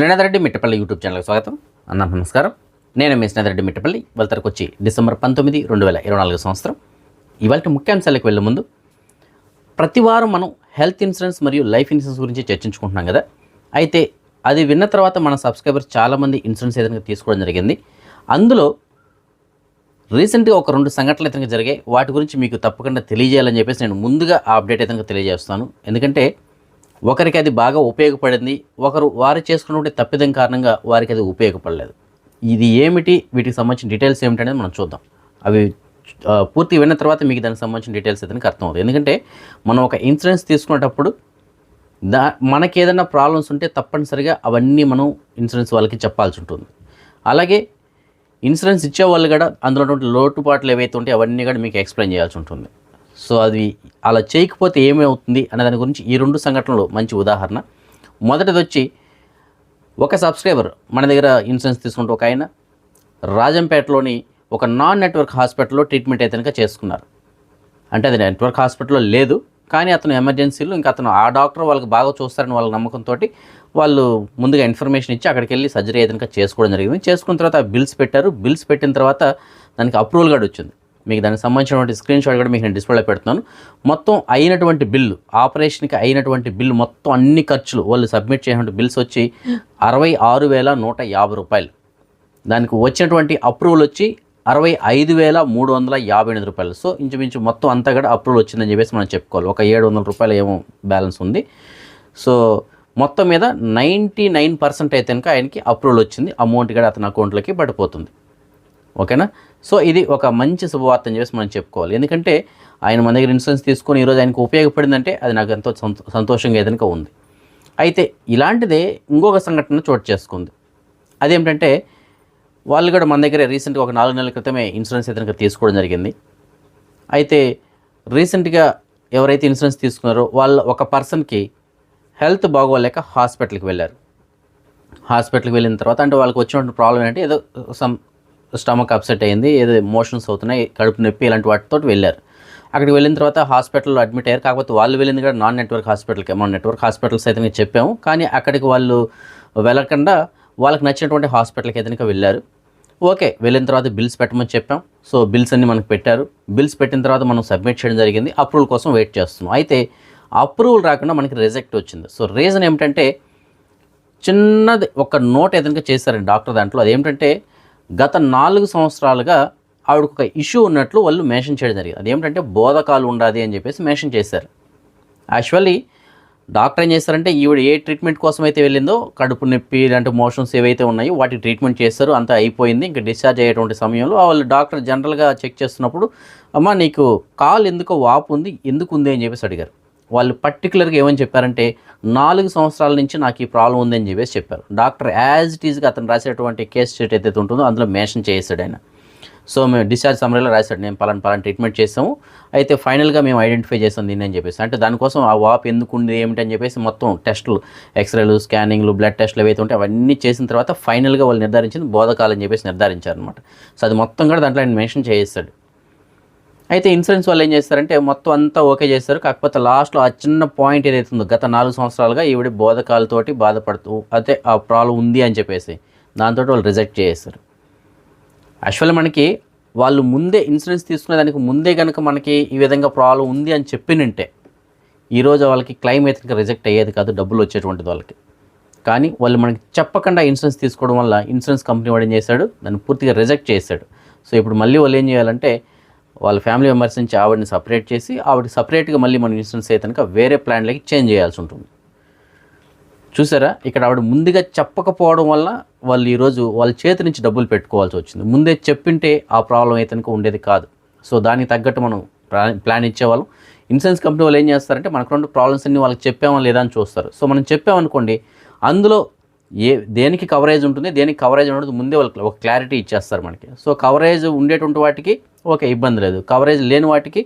Srinath Reddy Mittapalli YouTube ఛానల్కి స్వాగతం. అన్న నమస్కారం. నేను మీ శ్రీనాథ్ రెడ్డి మిట్టపల్లి. వెళ్తారికి వచ్చి డిసెంబర్ పంతొమ్మిది రెండు వేల ఇరవై నాలుగు సంవత్సరం. ఇవాళ ముఖ్యాంశాలకు వెళ్ళే ముందు ప్రతి వారం మనం హెల్త్ ఇన్సూరెన్స్ మరియు లైఫ్ ఇన్సూరెన్స్ గురించి చర్చించుకుంటున్నాం కదా. అయితే అది విన్న తర్వాత మన సబ్స్క్రైబర్స్ చాలామంది ఇన్సూరెన్స్ ఏదైనా తీసుకోవడం జరిగింది. అందులో రీసెంట్గా ఒక రెండు సంఘటనలు అయితే జరిగాయి. వాటి గురించి మీకు తప్పకుండా తెలియజేయాలని చెప్పేసి నేను ముందుగా ఆ అప్డేట్ అయితే తెలియజేస్తాను. ఎందుకంటే ఒకరికి అది బాగా ఉపయోగపడింది ఒకరు వారు చేసుకున్నటువంటి తప్పిదం కారణంగా వారికి అది ఉపయోగపడలేదు. ఇది ఏమిటి? వీటికి సంబంధించిన డీటెయిల్స్ ఏమిటనేది మనం చూద్దాం. అవి పూర్తి విన్న తర్వాత మీకు దానికి సంబంధించిన డీటెయిల్స్ అయితే అర్థమవుతుంది ఎందుకంటే మనం ఒక ఇన్సూరెన్స్ తీసుకునేటప్పుడు దా మనకి ఏదైనా ప్రాబ్లమ్స్ ఉంటే తప్పనిసరిగా అవన్నీ మనం ఇన్సూరెన్స్ వాళ్ళకి చెప్పాల్సి ఉంటుంది. అలాగే ఇన్సూరెన్స్ ఇచ్చేవాళ్ళు కూడా అందులో ఉన్నటువంటి లోటుపాట్లు ఏవైతే ఉంటే అవన్నీ కూడా మీకు ఎక్స్ప్లెయిన్ చేయాల్సి ఉంటుంది. సో అది అలా చేయకపోతే ఏమవుతుంది అనే దాని గురించి ఈ రెండు సంఘటనలు మంచి ఉదాహరణ. మొదటిది వచ్చి ఒక సబ్స్క్రైబర్ మన దగ్గర ఇన్సూరెన్స్ తీసుకుంటూ ఒక ఆయన రాజంపేటలోని ఒక నాన్ నెట్వర్క్ హాస్పిటల్లో ట్రీట్మెంట్ అయితే కనుక చేసుకున్నారు. అంటే అది నెట్వర్క్ హాస్పిటల్లో లేదు కానీ అతను ఎమర్జెన్సీలో ఇంకా అతను ఆ డాక్టర్ వాళ్ళకి బాగా చూస్తారని వాళ్ళ నమ్మకంతో వాళ్ళు ముందుగా ఇన్ఫర్మేషన్ ఇచ్చి అక్కడికి వెళ్ళి సర్జరీ అయితే చేసుకోవడం జరిగింది. చేసుకున్న తర్వాత బిల్స్ పెట్టారు. బిల్స్ పెట్టిన తర్వాత దానికి అప్రూవల్ కార్డు వచ్చింది. మీకు దానికి సంబంధించినటువంటి స్క్రీన్ షాట్ కూడా మీకు నేను డిస్ప్లేలో పెడుతున్నాను. మొత్తం అయినటువంటి బిల్లు ఆపరేషన్కి అయినటువంటి బిల్లు మొత్తం అన్ని ఖర్చులు వాళ్ళు సబ్మిట్ చేసినటువంటి బిల్స్ వచ్చి అరవై ఆరు వేల నూట యాభై రూపాయలు. దానికి వచ్చినటువంటి అప్రూవల్ వచ్చి అరవై ఐదు వేల మూడు వందల యాభై ఎనిమిది రూపాయలు. సో ఇంచుమించు మొత్తం అంతా కూడా అప్రూవల్ వచ్చిందని చెప్పేసి మనం చెప్పుకోవాలి. ఒక ఏడు వందల రూపాయలు ఏమో బ్యాలెన్స్ ఉంది. సో మొత్తం మీద నైంటీ నైన్ పర్సెంట్ అయితే కనుక ఆయనకి అప్రూవల్ వచ్చింది. అమౌంట్ కూడా అతని అకౌంట్లోకి పడిపోతుంది. ఓకేనా? సో ఇది ఒక మంచి శుభవార్త అని చెప్పేసి మనం చెప్పుకోవాలి. ఎందుకంటే ఆయన మన దగ్గర ఇన్సూరెన్స్ తీసుకొని ఈరోజు ఆయనకు ఉపయోగపడిందంటే అది నాకు ఎంతో సంతో సంతోషంగా ఏదైనా ఉంది. అయితే ఇలాంటిదే ఇంకొక సంఘటన చోటు చేసుకుంది. అదేమిటంటే వాళ్ళు కూడా మన దగ్గర రీసెంట్గా ఒక నాలుగు నెలల క్రితమే ఇన్సూరెన్స్ ఏదైనా తీసుకోవడం జరిగింది. అయితే రీసెంట్గా ఎవరైతే ఇన్సూరెన్స్ తీసుకున్నారో వాళ్ళ ఒక పర్సన్కి హెల్త్ బాగోలేక హాస్పిటల్కి వెళ్ళారు. హాస్పిటల్కి వెళ్ళిన తర్వాత అంటే వాళ్ళకి వచ్చినటువంటి ప్రాబ్లం ఏంటంటే ఏదో సమ్ స్టమక్ అప్సెట్ అయింది ఏదో మోషన్స్ అవుతున్నాయి కడుపు నొప్పి ఇలాంటి వాటితో వెళ్ళారు. అక్కడికి వెళ్ళిన తర్వాత హాస్పిటల్లో అడ్మిట్ అయ్యారు. కాకపోతే వాళ్ళు వెళ్ళింది కూడా నాన్ నెట్వర్క్ హాస్పిటల్కి. మన నెట్వర్క్ హాస్పిటల్స్ అయితే నేను చెప్పాము. కానీ అక్కడికి వాళ్ళు వెళ్ళకుండా వాళ్ళకి నచ్చినటువంటి హాస్పిటల్కి అయితే వెళ్ళారు. ఓకే వెళ్ళిన తర్వాత బిల్స్ పెట్టమని చెప్పాం. సో బిల్స్ అన్ని మనకు పెట్టారు. బిల్స్ పెట్టిన తర్వాత మనం సబ్మిట్ చేయడం జరిగింది. అప్రూవల్ కోసం వెయిట్ చేస్తున్నాం. అయితే అప్రూవల్ రాకుండా మనకి రిజెక్ట్ వచ్చింది. సో రీజన్ ఏమిటంటే చిన్నది ఒక నోట్ ఏదైనా చేశారండి డాక్టర్ దాంట్లో. అదేమిటంటే గత నాలుగు సంవత్సరాలుగా ఆవిడకు ఒక ఇష్యూ ఉన్నట్లు వాళ్ళు మెన్షన్ చేయడం జరిగింది. అదేమిటంటే బోధకాలు ఉండాలి అని చెప్పేసి మెన్షన్ చేశారు. యాక్చువల్లీ డాక్టర్ ఏం చేస్తారంటే ఈవిడ ఏ ట్రీట్మెంట్ కోసం అయితే వెళ్ళిందో కడుపు నొప్పి ఇలాంటి మోషన్స్ ఏవైతే ఉన్నాయో వాటి ట్రీట్మెంట్ చేస్తారు అంతా అయిపోయింది. ఇంకా డిశ్చార్జ్ అయ్యేటువంటి సమయంలో వాళ్ళు డాక్టర్ జనరల్గా చెక్ చేస్తున్నప్పుడు అమ్మ నీకు కాలు ఎందుకో వాపు ఉంది ఎందుకు ఉంది? అని చెప్పేసి అడిగారు. వాళ్ళు పర్టికులర్గా ఏమని చెప్పారంటే నాలుగు సంవత్సరాల నుంచి నాకు ఈ ప్రాబ్లం ఉందని చెప్పేసి చెప్పారు. డాక్టర్ యాజ్ ఇట్ ఈజ్గా అతను రాసేటువంటి కేస్ షీట్ ఏదైతే ఉంటుందో అందులో మెన్షన్ చేసాడు ఆయన. సో మేము డిశ్చార్జ్ సమరీలో రాశాడు నేను పలానా పలానా ట్రీట్మెంట్ చేసాము అయితే ఫైనల్గా మేము ఐడెంటిఫై చేసాం దీన్ని అని చెప్పేసి. అంటే దానికోసం ఆ వాప్ ఎందుకు ఉంది ఏమిటి అని చెప్పేసి మొత్తం టెస్టులు ఎక్స్రేలు స్కానింగ్లు బ్లడ్ టెస్టులు ఏవైతే ఉంటే అవన్నీ చేసిన తర్వాత ఫైనల్గా వాళ్ళు నిర్ధారించింది బోధకాలు అని చెప్పేసి నిర్ధారించారు అనమాట సో అది మొత్తం కూడా దాంట్లో ఆయన మెన్షన్ చేస్తాడు అయితే ఇన్సూరెన్స్ వాళ్ళు ఏం చేస్తారంటే మొత్తం అంతా ఓకే చేస్తారు. కాకపోతే లాస్ట్లో ఆ చిన్న పాయింట్ ఏదైతే ఉందో గత నాలుగు సంవత్సరాలుగా ఈవిడ బోధకాలతోటి బాధపడుతూ అదే ఆ ప్రాబ్లం ఉంది అని చెప్పేసి దాంతో వాళ్ళు రిజెక్ట్ చేస్తారు యాక్చువల్లీ మనకి వాళ్ళు ముందే ఇన్సూరెన్స్ తీసుకునే దానికి ముందే కనుక మనకి ఈ విధంగా ప్రాబ్లం ఉంది అని చెప్పినంటే ఈరోజు వాళ్ళకి క్లైమ్ అయితే రిజెక్ట్ అయ్యేది కాదు డబ్బులు వచ్చేటువంటిది వాళ్ళకి. కానీ వాళ్ళు మనకి చెప్పకుండా ఇన్సూరెన్స్ తీసుకోవడం వల్ల ఇన్సూరెన్స్ కంపెనీ వాడు ఏం చేశాడు? దాన్ని పూర్తిగా రిజెక్ట్ చేశాడు. సో ఇప్పుడు మళ్ళీ వాళ్ళు ఏం చేయాలంటే వాళ్ళ ఫ్యామిలీ మెంబర్స్ నుంచి ఆవిడని సపరేట్ చేసి ఆవిడ సపరేట్గా మళ్ళీ మన ఇన్సూరెన్స్ అయితే కనుక వేరే ప్లాన్లకి చేంజ్ చేయాల్సి ఉంటుంది. చూసారా? ఇక్కడ ఆవిడ ముందుగా చెప్పకపోవడం వల్ల వాళ్ళు ఈరోజు వాళ్ళ చేతి నుంచి డబ్బులు పెట్టుకోవాల్సి వచ్చింది. ముందే చెప్పింటే ఆ ప్రాబ్లం అయితే కనుక ఉండేది కాదు. సో దానికి తగ్గట్టు మనం ప్లాన్ ప్లాన్ ఇచ్చేవాళ్ళం. ఇన్సూరెన్స్ కంపెనీ వాళ్ళు ఏం చేస్తారంటే మనకు రెండు ప్రాబ్లమ్స్ అన్ని వాళ్ళకి చెప్పామా లేదా అని చూస్తారు. సో మనం చెప్పామనుకోండి అందులో ఏ దేనికి కవరేజ్ ఉంటుంది దేనికి కవరేజ్ ఉండదు ముందే వాళ్ళకి ఒక క్లారిటీ ఇచ్చేస్తారు మనకి. సో కవరేజ్ ఉండేటువంటి వాటికి ఓకే ఇబ్బంది లేదు. కవరేజ్ లేని వాటికి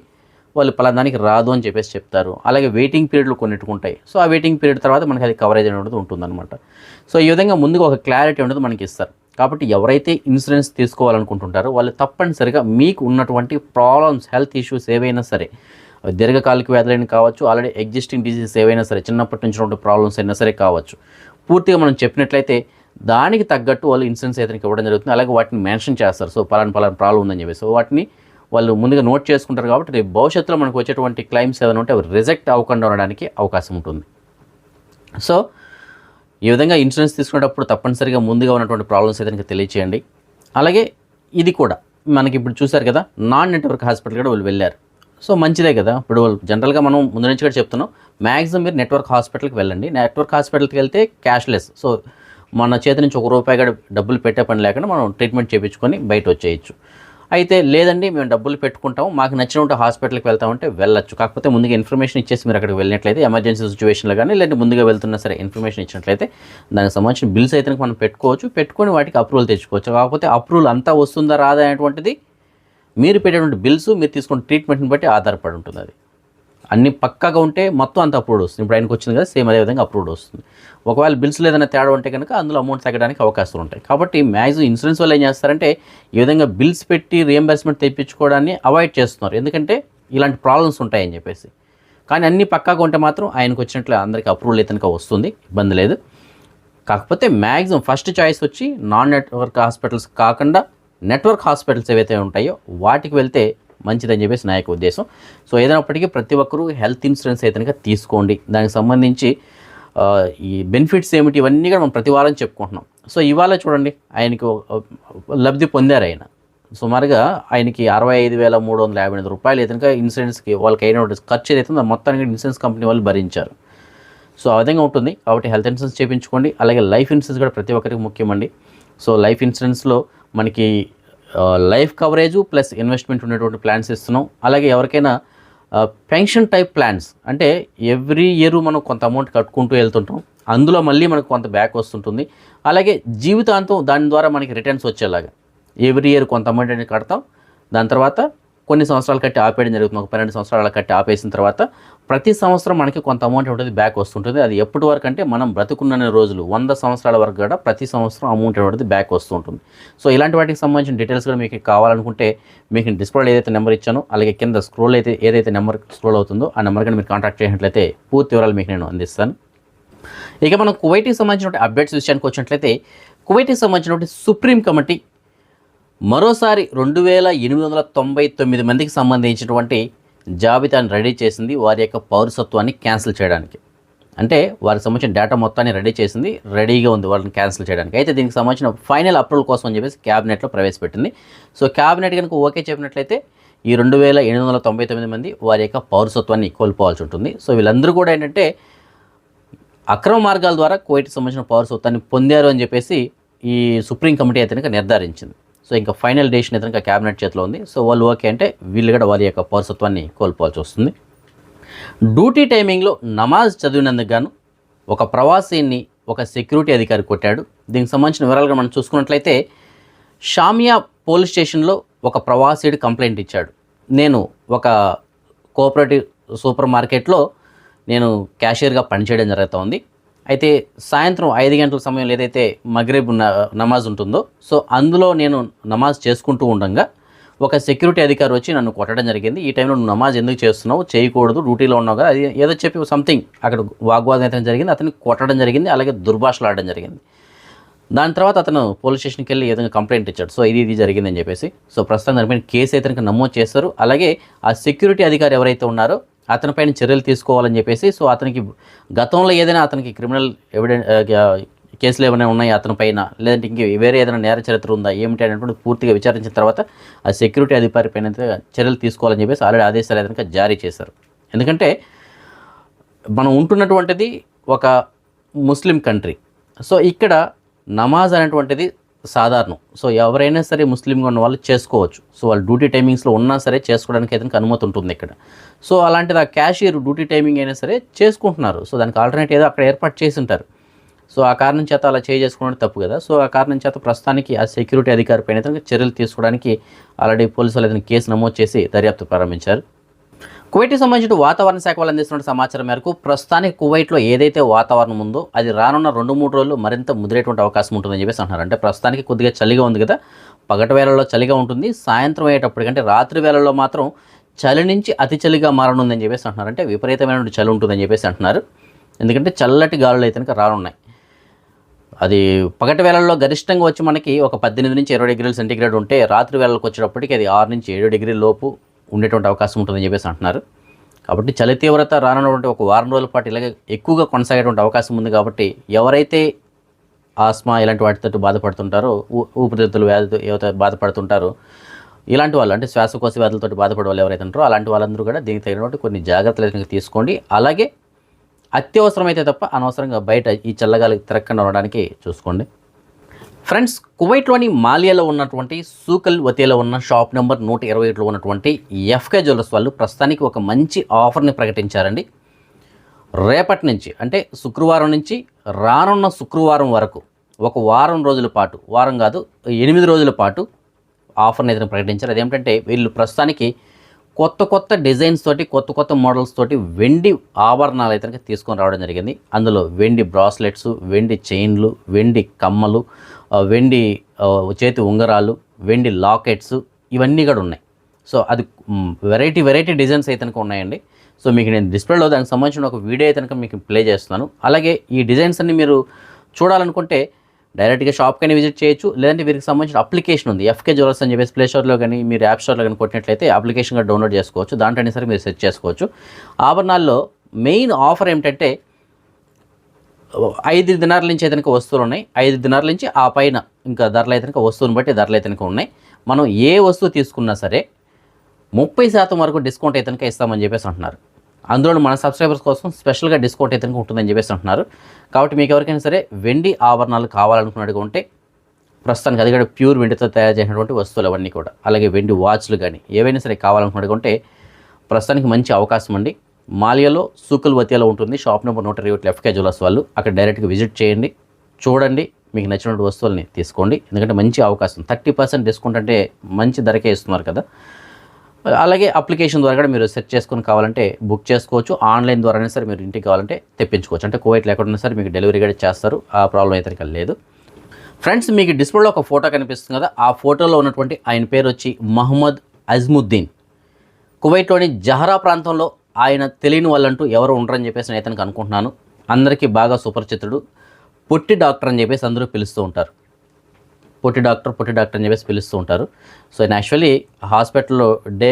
వాళ్ళు పలాదానికి రాదు అని చెప్పేసి చెప్తారు. అలాగే వెయిటింగ్ పీరియడ్లు కొన్నిటికి ఉంటాయి. సో ఆ వెయిటింగ్ పీరియడ్ తర్వాత మనకి అది కవరేజ్ అనేది ఉంటుందన్నమాట. సో ఈ విధంగా ముందుగా ఒక క్లారిటీ ఉండదు మనకి ఇస్తారు. కాబట్టి ఎవరైతే ఇన్సూరెన్స్ తీసుకోవాలనుకుంటుంటారో వాళ్ళు తప్పనిసరిగా మీకు ఉన్నటువంటి ప్రాబ్లమ్స్ హెల్త్ ఇష్యూస్ ఏవైనా సరే దీర్ఘకాలిక వ్యాధులైన కావచ్చు ఆల్రెడీ ఎగ్జిస్టింగ్ డిసీజెస్ ఏవైనా సరే చిన్నప్పటి నుంచి ఉన్న ప్రాబ్లమ్స్ అయినా సరే కావచ్చు పూర్తిగా మనం చెప్పినట్లయితే దానికి తగ్గట్టు వాళ్ళు ఇన్సూరెన్స్ అయితే ఇవ్వడం జరుగుతుంది. అలాగే వాటిని మెన్షన్ చేస్తారు. సో పలానా పలానా ప్రాబ్లం ఉందని చెప్పి సో వాటిని వాళ్ళు ముందుగా నోట్ చేసుకుంటారు కాబట్టి రేపు భవిష్యత్తులో మనకు వచ్చేటువంటి క్లైమ్స్ ఏమైనా ఉంటే అవి రిజెక్ట్ అవ్వకుండా ఉండడానికి అవకాశం ఉంటుంది. సో ఈ విధంగా ఇన్సూరెన్స్ తీసుకునేటప్పుడు తప్పనిసరిగా ముందుగా ఉన్నటువంటి ప్రాబ్లమ్స్ అయితే తెలియచేయండి. అలాగే ఇది కూడా మనకి ఇప్పుడు చూశారు కదా నాన్ నెట్వర్క్ హాస్పిటల్ కూడా వాళ్ళు వెళ్ళారు. సో మంచిదే కదా. ఇప్పుడు జనరల్గా మనం ముందు నుంచి కూడా చెప్తున్నాం. మ్యాక్సిమం మీరు నెట్వర్క్ హాస్పిటల్కి వెళ్ళండి. నెట్వర్క్ హాస్పిటల్కి వెళ్తే క్యాష్లెస్ సో మన చేతి నుంచి ఒక రూపాయి కూడా డబ్బులు పెట్టే పని లేకుండా మనం ట్రీట్మెంట్ చేయించుకొని బయట వచ్చేయచ్చు. అయితే లేదండి మేము డబ్బులు పెట్టుకుంటాము. మాకు నచ్చినట్టు హాస్పిటల్కి వెళ్తామంటే వెళ్ళచ్చు. కాకపోతే ముందుగా ఇన్ఫర్మేషన్ ఇచ్చేసి మీరు అక్కడికి వెళ్ళినట్లయితే ఎమర్జెన్సీ సిచ్యువేషన్లో కానీ లేదంటే ముందుగా వెళ్తున్నా సరే ఇన్ఫర్మేషన్ ఇచ్చినట్లయితే దానికి సంబంధించిన బిల్స్ అయితే మనం పెట్టుకోవచ్చు. పెట్టుకొని వాటికి అప్రూవల్ తెచ్చుకోవచ్చు. కాకపోతే అప్రూవల్ అంతా వస్తుందా రాదా అనేటువంటిది మీరు పెట్టేటువంటి బిల్స్ మీరు తీసుకున్న ట్రీట్మెంట్ని బట్టి ఆధారపడి ఉంటుంది అది. అన్ని పక్కాగా ఉంటే మొత్తం అంత అప్రూవ్డ్ వస్తుంది. ఇప్పుడు ఆయనకు వచ్చింది కదా సేమ్ అదే విధంగా అప్రూవ్డ్ వస్తుంది. ఒకవేళ బిల్స్ ఏదైనా తేడా ఉంటే కనుక అందులో అమౌంట్ తగ్గడానికి అవకాశాలు ఉంటాయి. కాబట్టి మ్యాక్సిమం ఇన్సూరెన్స్ వాళ్ళు ఏం చేస్తారంటే ఈ విధంగా బిల్స్ పెట్టి రియంబర్స్మెంట్ తెప్పించుకోవడాన్ని అవాయిడ్ చేస్తున్నారు. ఎందుకంటే ఇలాంటి ప్రాబ్లమ్స్ ఉంటాయని చెప్పేసి. కానీ అన్ని పక్కాగా ఉంటే మాత్రం ఆయనకు వచ్చినట్లు అందరికీ అప్రూవల్ అయితే వస్తుంది. ఇబ్బంది లేదు. కాకపోతే మ్యాక్సిమం ఫస్ట్ చాయిస్ వచ్చి నాన్ నెట్వర్క్ హాస్పిటల్స్ కాకుండా నెట్వర్క్ హాస్పిటల్స్ ఏవైతే ఉంటాయో వాటికి వెళ్తే మంచిదని చెప్పేసి నా యొక్క ఉద్దేశం. సో ఏదైనప్పటికీ ప్రతి ఒక్కరూ హెల్త్ ఇన్సూరెన్స్ అయితే తీసుకోండి. దానికి సంబంధించి ఈ బెనిఫిట్స్ ఏమిటి ఇవన్నీ కూడా మనం ప్రతి వారం చెప్పుకుంటున్నాం. సో ఇవాళ చూడండి ఆయనకు లబ్ధి పొందారు ఆయన. సుమారుగా ఆయనకి అరవై ఐదు వేల మూడు వందల యాభై ఎనిమిది రూపాయలు అయితే ఇన్సూరెన్స్కి వాళ్ళకి అయిన ఖర్చు ఏదైతే మొత్తానికి ఇన్సూరెన్స్ కంపెనీ వాళ్ళు భరించారు. సో ఆ విధంగా ఉంటుంది. కాబట్టి హెల్త్ ఇన్సూరెన్స్ చేయించుకోండి. అలాగే లైఫ్ ఇన్సూరెన్స్ కూడా ప్రతి ఒక్కరికి ముఖ్యమండి. సో లైఫ్ ఇన్సూరెన్స్లో మనకి లైఫ్ కవరేజ్ ప్లస్ ఇన్వెస్ట్మెంట్ ఉండేటువంటి ప్లాన్స్ ఇస్తున్నాం. అలాగే ఎవరికైనా పెన్షన్ టైప్ ప్లాన్స్ అంటే ఎవ్రీ ఇయర్ మనం కొంత అమౌంట్ కట్టుకుంటూ వెళ్తుంటాం. అందులో మళ్ళీ మనకు కొంత బ్యాక్ వస్తుంటుంది. అలాగే జీవితాంతం దాని ద్వారా మనకి రిటర్న్స్ వచ్చేలాగా. ఎవ్రీ ఇయర్ కొంత అమౌంట్ అనేది కడతాం. దాని తర్వాత కొన్ని సంవత్సరాలు కట్టి ఆపేయడం జరుగుతుంది. ఒక పన్నెండు సంవత్సరాలు కట్టి ఆపేసిన తర్వాత ప్రతి సంవత్సరం మనకి కొంత అమౌంట్ ఉంటుంది బ్యాక్ వస్తుంటుంది. అది ఎప్పటి వరకు అంటే మనం బ్రతుకున్న రోజులు వంద సంవత్సరాల వరకు కూడా ప్రతి సంవత్సరం అమౌంట్ అనేది బ్యాక్ వస్తుంటుంది. సో ఇలాంటి వాటికి సంబంధించిన డీటెయిల్స్ కూడా మీకు కావాలనుకుంటే మీకు డిస్ప్లేలో ఏదైతే నెంబర్ ఇచ్చానో అలాగే కింద స్క్రోల్ అయితే ఏదైతే నెంబర్ స్క్రోల్ అవుతుందో ఆ నెంబర్ కానీ మీరు కాంటాక్ట్ చేసినట్లయితే పూర్తి వివరాలు మీకు నేను అందిస్తాను. ఇక మనం కువైట్కి సంబంధించిన అప్డేట్స్ విషయానికి వచ్చినట్లయితే కువైట్కి సంబంధించినటువంటి సుప్రీం కమిటీ మరోసారి రెండు వేల ఎనిమిది వందల తొంభై తొమ్మిది మందికి సంబంధించినటువంటి జాబితాను రెడీ చేసింది వారి యొక్క పౌరసత్వాన్ని క్యాన్సిల్ చేయడానికి. అంటే వారికి సంబంధించిన డేటా మొత్తాన్ని రెడీ చేసింది రెడీగా ఉంది వాళ్ళని క్యాన్సిల్ చేయడానికి. అయితే దీనికి సంబంధించిన ఫైనల్ అప్రూవల్ కోసం అని చెప్పేసి క్యాబినెట్లో ప్రవేశపెట్టింది. సో క్యాబినెట్ కనుక ఓకే చెప్పినట్లయితే ఈ రెండు వేల ఎనిమిది వందల తొంభై తొమ్మిది మంది వారి యొక్క పౌరసత్వాన్ని కోల్పోవాల్సి ఉంటుంది. సో వీళ్ళందరూ కూడా ఏంటంటే అక్రమ మార్గాల ద్వారా కోవిడ్కి సంబంధించిన పౌరసత్వాన్ని పొందారు అని చెప్పేసి ఈ సుప్రీం కమిటీ అయితే నిర్ధారించింది. సో ఇంకా ఫైనల్ డెసిషన్ అయితే ఇంకా క్యాబినెట్ చేతిలో ఉంది. సో వాళ్ళు ఓకే అంటే వీళ్ళు కూడా వారి యొక్క పౌరసత్వాన్ని కోల్పోవాల్సి వస్తుంది. డ్యూటీ టైమింగ్లో నమాజ్ చదివినందుకు గాను ఒక ప్రవాసీని ఒక సెక్యూరిటీ అధికారి కొట్టాడు. దీనికి సంబంధించిన వివరాలుగా మనం చూసుకున్నట్లయితే షామియా పోలీస్ స్టేషన్లో ఒక ప్రవాసీడు కంప్లైంట్ ఇచ్చాడు. నేను ఒక కోఆపరేటివ్ సూపర్ మార్కెట్లో నేను క్యాషియర్గా పనిచేయడం జరుగుతోంది. అయితే సాయంత్రం ఐదు గంటల సమయంలో ఏదైతే మగ్రిబ్ న- నమాజ్ ఉంటుందో సో అందులో నేను నమాజ్ చేసుకుంటూ ఉండగా ఒక సెక్యూరిటీ అధికారి వచ్చి నన్ను కొట్టడం జరిగింది. ఈ టైంలో నువ్వు నమాజ్ ఎందుకు చేస్తున్నావు? చేయకూడదు డ్యూటీలో ఉన్నావు కదా? అది ఏదో చెప్పి సంథింగ్ అక్కడ వాగ్వాదం అయితే జరిగింది అతన్ని కొట్టడం జరిగింది అలాగే దుర్భాషలు ఆడడం జరిగింది. దాని తర్వాత అతను పోలీస్ స్టేషన్కి వెళ్ళి ఏదైనా కంప్లైంట్ ఇచ్చాడు. సో ఇది ఇది జరిగిందని చెప్పేసి. సో ప్రస్తుతం దానిపైన కేసు అయితే నమోదు చేస్తారు అలాగే ఆ సెక్యూరిటీ అధికారి ఎవరైతే ఉన్నారో అతనిపైన చర్యలు తీసుకోవాలని చెప్పేసి సో అతనికి గతంలో ఏదైనా అతనికి క్రిమినల్ ఎవిడెన్స్ కేసులు ఏమైనా ఉన్నాయి అతని పైన లేదంటే ఇంక వేరే ఏదైనా నేర చరిత్ర ఉందా? ఏమిటి అనేటువంటి పూర్తిగా విచారించిన తర్వాత ఆ సెక్యూరిటీ అధికారి పైన చర్యలు తీసుకోవాలని చెప్పేసి ఆల్రెడీ ఆదేశాలు ఏదైనా జారీ చేశారు. ఎందుకంటే మనం ఉంటున్నటువంటిది ఒక ముస్లిం కంట్రీ. సో ఇక్కడ నమాజ్ అనేటువంటిది సాధారణం. సో ఎవరైనా సరే ముస్లింగా ఉన్న వాళ్ళు చేసుకోవచ్చు. సో వాళ్ళు డ్యూటీ టైమింగ్స్లో ఉన్నా సరే చేసుకోవడానికి అయితే అనుమతి ఉంటుంది ఇక్కడ. సో అలాంటిది ఆ క్యాషియర్ డ్యూటీ టైమింగ్ అయినా సరే చేసుకుంటున్నారు. సో దానికి ఆల్టర్నేట్ ఏదో అక్కడ ఏర్పాటు చేసి ఉంటారు. సో ఆ కారణం చేత అలా చేసుకోవడం తప్పు కదా. సో ఆ కారణం చేత ప్రస్తుతానికి ఆ సెక్యూరిటీ అధికారి పైన అయితే చర్యలు తీసుకోవడానికి ఆల్రెడీ పోలీసులు అయితే కేసు నమోదు చేసి దర్యాప్తు ప్రారంభించారు. కువైట్కి సంబంధించిన వాతావరణ శాఖ వాళ్ళు అందిస్తున్న సమాచారం మేరకు ప్రస్తుతానికి కువైట్లో ఏదైతే వాతావరణం ఉందో అది రానున్న రెండు మూడు రోజులు మరింత ముదిరేటువంటి అవకాశం ఉంటుందని చెప్పేసి అంటున్నారు. అంటే ప్రస్తుతానికి కొద్దిగా చలిగా ఉంది కదా పగటి వేళల్లో చలిగా ఉంటుంది సాయంత్రం అయ్యేటప్పటికంటే రాత్రి వేళల్లో మాత్రం చలి నుంచి అతి చలిగా మారనుందని చెప్పేసి అంటున్నారు. అంటే విపరీతమైనటువంటి చలి ఉంటుందని చెప్పేసి అంటున్నారు. ఎందుకంటే చల్లటి గాలులు అయితే కనుక రానున్నాయి. అది పగటి వేళల్లో గరిష్టంగా వచ్చి మనకి ఒక పద్దెనిమిది నుంచి ఇరవై డిగ్రీలు సెంటీగ్రేడ్ ఉంటే రాత్రి వేళలకు వచ్చేటప్పటికి అది ఆరు నుంచి ఏడు డిగ్రీల లోపు ఉండేటువంటి అవకాశం ఉంటుందని చెప్పేసి అంటున్నారు. కాబట్టి చలి తీవ్రత రానున్నటువంటి ఒక వారం రోజుల పాటు ఇలాగే ఎక్కువగా కొనసాగేటువంటి అవకాశం ఉంది కాబట్టి ఎవరైతే ఆస్మా ఇలాంటి వాటితో బాధపడుతుంటారో ఊ- వ్యాధితో ఏవైతే బాధపడుతుంటారో ఇలాంటి వాళ్ళు అంటే శ్వాసకోశ వ్యాధులతో బాధపడే వాళ్ళు ఎవరైతే ఉంటారో అలాంటి వాళ్ళందరూ కూడా దీనికి తగినటువంటి కొన్ని జాగ్రత్తలు అయితే తీసుకోండి. అలాగే అత్యవసరమైతే తప్ప అనవసరంగా బయట ఈ చల్లగాలి తిరగకుండా ఉండడానికి చూసుకోండి. ఫ్రెండ్స్ కువైట్లోని మాలియాలో ఉన్నటువంటి సూకల్ వతేలో ఉన్న షాప్ నెంబర్ నూట ఇరవై ఏడులో ఉన్నటువంటి ఎఫ్కే జ్యువెలర్స్ వాళ్ళు ప్రస్తుతానికి ఒక మంచి ఆఫర్ని ప్రకటించారండి. రేపటి నుంచి అంటే శుక్రవారం నుంచి రానున్న శుక్రవారం వరకు ఒక వారం రోజుల పాటు వారం కాదు ఎనిమిది రోజుల పాటు ఆఫర్ని అయితే ప్రకటించారు. అదేమిటంటే వీళ్ళు ప్రస్తుతానికి కొత్త కొత్త డిజైన్స్ తోటి కొత్త కొత్త మోడల్స్ తోటి వెండి ఆభరణాలు అయితే తీసుకొని రావడం జరిగింది. అందులో వెండి బ్రాస్లెట్స్ వెండి చైన్లు వెండి కమ్మలు వెండి చేతి ఉంగరాలు వెండి లాకెట్స్ ఇవన్నీ కూడా ఉన్నాయి. సో అది వెరైటీ వెరైటీ డిజైన్స్ అయితే కనుక ఉన్నాయండి. సో మీకు నేను డిస్ప్లేలో దానికి సంబంధించిన ఒక వీడియో అయితే కనుక మీకు ప్లే చేస్తున్నాను. అలాగే ఈ డిజైన్స్ అన్ని మీరు చూడాలనుకుంటే డైరెక్ట్గా షాప్కైనా విజిట్ చేయొచ్చు. లేదంటే వీరికి సంబంధించిన అప్లికేషన్ ఉంది. ఎఫ్కే జ్యువెలర్స్ అని చెప్పేసి ప్లే స్టోర్లో కానీ మీరు యాప్ స్టోర్లో కానీ కొట్టినట్లయితే అప్లికేషన్గా డౌన్లోడ్ చేసుకోవచ్చు. దాంట్లోనే సరే మీరు సెర్చ్ చేసుకోవచ్చు. ఆభరణాల్లో మెయిన్ ఆఫర్ ఏమిటంటే ఐదు దినార్ల నుంచి అయితే వస్తువులు ఉన్నాయి. ఐదు దినార్ల నుంచి ఆ పైన ఇంకా ధరలు అయితే వస్తువుని బట్టి ధరలు అయితే ఉన్నాయి. మనం ఏ వస్తువు తీసుకున్నా సరే ముప్పై శాతం వరకు డిస్కౌంట్ అయితే ఇస్తామని చెప్పేసి అంటున్నారు. అందులో మన సబ్స్క్రైబర్స్ కోసం స్పెషల్గా డిస్కౌంట్ అయితే ఉంటుందని చెప్పేసి అంటున్నారు. కాబట్టి మీకు ఎవరికైనా సరే వెండి ఆభరణాలు కావాలనుకున్నట్టుగా ఉంటే ప్రస్తుతానికి అది కూడా ప్యూర్ వెండితో తయారు చేసినటువంటి వస్తువులు అవన్నీ కూడా. అలాగే వెండి వాచ్లు కానీ ఏవైనా సరే కావాలనుకున్నట్టుగా ఉంటే ప్రస్తుతానికి మంచి అవకాశం అండి. మాలియాలో సూకల్వతియాలో ఉంటుంది. షాప్ నెంబర్ నూట ఇరవై లెఫ్ట్ జ్యువెలర్స్ వాళ్ళు. అక్కడ డైరెక్ట్గా విజిట్ చేయండి. చూడండి. మీకు నచ్చినటువంటి వస్తువుల్ని తీసుకోండి. ఎందుకంటే మంచి అవకాశం. థర్టీ పర్సెంట్ డిస్కౌంట్ అంటే మంచి ధరకే ఇస్తున్నారు కదా. అలాగే అప్లికేషన్ ద్వారా కూడా మీరు సెర్చ్ చేసుకొని కావాలంటే బుక్ చేసుకోవచ్చు. ఆన్లైన్ ద్వారానే సరే మీరు ఇంటికి కావాలంటే తెప్పించుకోవచ్చు. అంటే కోవైట్ లేకుండా సరే మీకు డెలివరీ కూడా చేస్తారు. ఆ ప్రాబ్లం అయితే లేదు. ఫ్రెండ్స్ మీకు డిస్ప్లేలో ఒక ఫోటో కనిపిస్తుంది కదా. ఆ ఫోటోలో ఉన్నటువంటి ఆయన పేరు వచ్చి మహమ్మద్ అజ్ముద్దీన్. కువైట్లోని జహరా ప్రాంతంలో ఆయన తెలియని వాళ్ళంటూ ఎవరు ఉండరని చెప్పేసి నేను ఇతనికి అనుకుంటున్నాను. అందరికీ బాగా సుపరిచితుడు. పొట్టి డాక్టర్ అని చెప్పేసి అందరూ పిలుస్తూ ఉంటారు. పొట్టి డాక్టర్ పొట్టి డాక్టర్ అని చెప్పేసి పిలుస్తూ ఉంటారు. సో ఆయన యాక్చువల్లీ హాస్పిటల్లో డే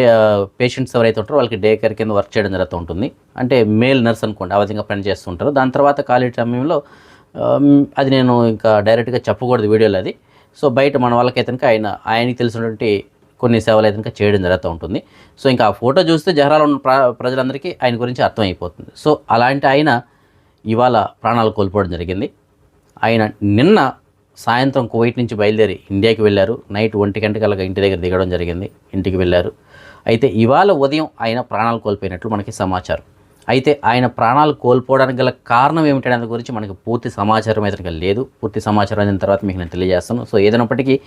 పేషెంట్స్ ఎవరైతే ఉంటారో వాళ్ళకి డే కేర్ కింద వర్క్ చేయడం జరుగుతూ ఉంటుంది. అంటే మేల్ నర్స్ అనుకోండి ఆ విధంగా పని చేస్తుంటారు దాని తర్వాత ఖాళీ సమయంలో అది నేను ఇంకా డైరెక్ట్గా చెప్పకూడదు వీడియోలో అది. సో బయట మన వాళ్ళకైతే అయితే ఆయన ఆయనకి తెలిసినటువంటి కొన్ని సేవలు అయితే ఇంకా చేయడం జరుగుతూ ఉంటుంది. సో ఇంకా ఆ ఫోటో చూస్తే జహరాలో ఉన్న ప్ర ప్రజలందరికీ ఆయన గురించి అర్థమైపోతుంది. సో అలాంటి ఆయన ఇవాళ ప్రాణాలు కోల్పోవడం జరిగింది. ఆయన నిన్న సాయంత్రం కువైట్ నుంచి బయలుదేరి ఇండియాకి వెళ్ళారు. నైట్ ఒంటి గంటకల్లా ఇంటి దగ్గర దిగడం జరిగింది. ఇంటికి వెళ్ళారు. అయితే ఇవాళ ఉదయం ఆయన ప్రాణాలు కోల్పోయినట్లు మనకి సమాచారం. అయితే ఆయన ప్రాణాలు కోల్పోవడానికి గల కారణం ఏమిటనే దాని గురించి మనకి పూర్తి సమాచారం అయితే లేదు. పూర్తి సమాచారం అయిన తర్వాత మీకు నేను తెలియజేస్తాను. సో ఏదైనప్పటికీ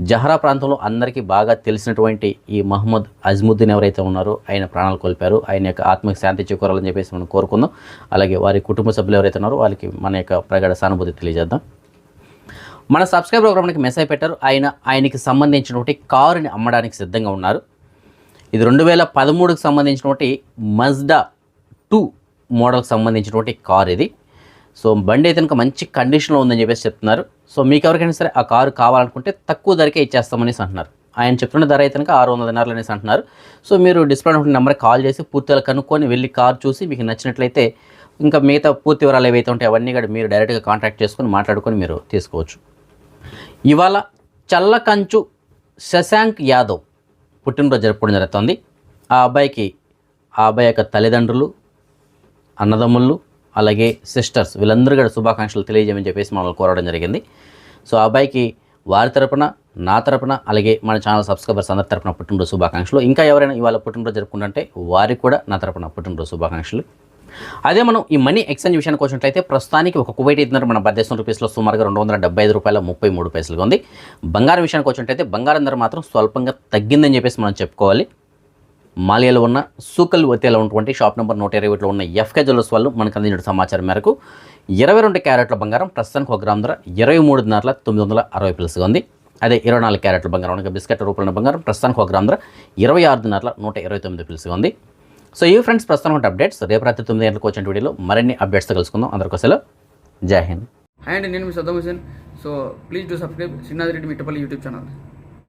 జహరా ప్రాంతంలో అందరికీ బాగా తెలిసినటువంటి ఈ మహమ్మద్ అజ్ముద్దీన్ ఎవరైతే ఉన్నారో ఆయన ప్రాణాలు కోల్పారు ఆయన యొక్క ఆత్మకి శాంతి చేకూరాలని చెప్పేసి మనం కోరుకుందాం. అలాగే వారి కుటుంబ సభ్యులు ఎవరైతే ఉన్నారో వాళ్ళకి మన యొక్క ప్రగాఢ సానుభూతి తెలియజేద్దాం. మన సబ్స్క్రైబర్ ఒకరు మనకి మెసేజ్ పెట్టారు. ఆయన ఆయనకి సంబంధించినటువంటి కారుని అమ్మడానికి సిద్ధంగా ఉన్నారు. ఇది రెండు వేల పదమూడుకు సంబంధించినటువంటి మజ్డా టూ మోడల్కి సంబంధించినటువంటి కార్ ఇది. సో బండి అయితే కనుక మంచి కండిషన్లో ఉందని చెప్పేసి చెప్తున్నారు. సో మీకు ఎవరికైనా సరే ఆ కారు కావాలనుకుంటే తక్కువ ధరకే ఇచ్చేస్తామనేసి అంటున్నారు. ఆయన చెప్తున్న ధర అయితే కనుక ఆరు వందల దినారులు అనేసి అంటున్నారు. సో మీరు డిస్ప్లే ఉన్న నెంబర్కి కాల్ చేసి పూర్తిగా కనుక్కొని వెళ్ళి కార్ చూసి మీకు నచ్చినట్లయితే ఇంకా మిగతా పూర్తి వివరాలు ఏవైతే ఉంటాయి అవన్నీ కూడా మీరు డైరెక్ట్గా కాంటాక్ట్ చేసుకొని మాట్లాడుకొని మీరు తీసుకోవచ్చు. ఇవాళ చల్లకంచు శశాంక్ యాదవ్ పుట్టినరోజు జరుపుకోవడం జరుగుతుంది. ఆ అబ్బాయికి ఆ అబ్బాయి యొక్క తల్లిదండ్రులు అన్నదమ్ముళ్ళు అలాగే సిస్టర్స్ వీళ్ళందరూ కూడా శుభాకాంక్షలు తెలియజేయమని చెప్పేసి మనల్ని కోరడం జరిగింది. సో ఆ అబ్బాయికి వారి తరపున నా తరపున అలాగే మన ఛానల్ సబ్స్క్రైబర్స్ అందరి తరపున పుట్టినరోజు శుభాకాంక్షలు. ఇంకా ఎవరైనా ఇవాళ పుట్టినరోజు జరుపుకుంటుంటే వారికి కూడా నా తరపున పుట్టినరోజు శుభాకాంక్షలు. అదే మనం ఈ మనీ ఎక్స్చేంజ్ విషయానికి వచ్చినట్లయితే ప్రస్తుతానికి ఒక కువైట్ ఇద్దరు మన భారతదేశం రూపీస్లో సుమారుగా రెండు వందల డెబ్బై ఐదు రూపాయల ముప్పై మూడు పైసలుగా ఉంది. బంగారం విషయానికి వచ్చినట్లయితే బంగారం ధర మాత్రం స్వల్పంగా తగ్గిందని చెప్పేసి మనం చెప్పుకోవాలి. మాలియాలో ఉన్న సూకల్ వతేలో ఉన్నటువంటి షాప్ నెంబర్ నూట ఇరవై ఒకటిలో ఉన్న ఎఫ్కే జ్యువెలర్స్ వాళ్ళు మనకు అందించిన సమాచారం మేరకు ఇరవై రెండు క్యారెట్ల బంగారం ప్రస్తుతానికి ఒక గ్రామ్ ధర ఇరవై మూడు దినార్ల తొమ్మిది వందల అరవై పిలుసుగా ఉంది. అదే ఇరవై నాలుగు క్యారెట్ల బంగారం అనగా బిస్కెట్ రూపంలో బంగారం ప్రస్తుతానికి ఒక గ్రామ్ ధర ఇరవై ఆరు దినార్ల నూట ఇరవై తొమ్మిది పిలుసుగా ఉంది. సో ఈ ఫ్రెండ్స్ ప్రస్తుతం అప్డేట్స్ రేపు రాత్రి తొమ్మిది గంటలకు వచ్చిన వీడియోలో మరిన్ని అప్డేట్స్ కలుసుకుందాం అందరికోసం జై హింద్. హాయ్ అండి నేను మీ Saddam Hussain so please do subscribe Srinath Reddy Mittapalli YouTube channel.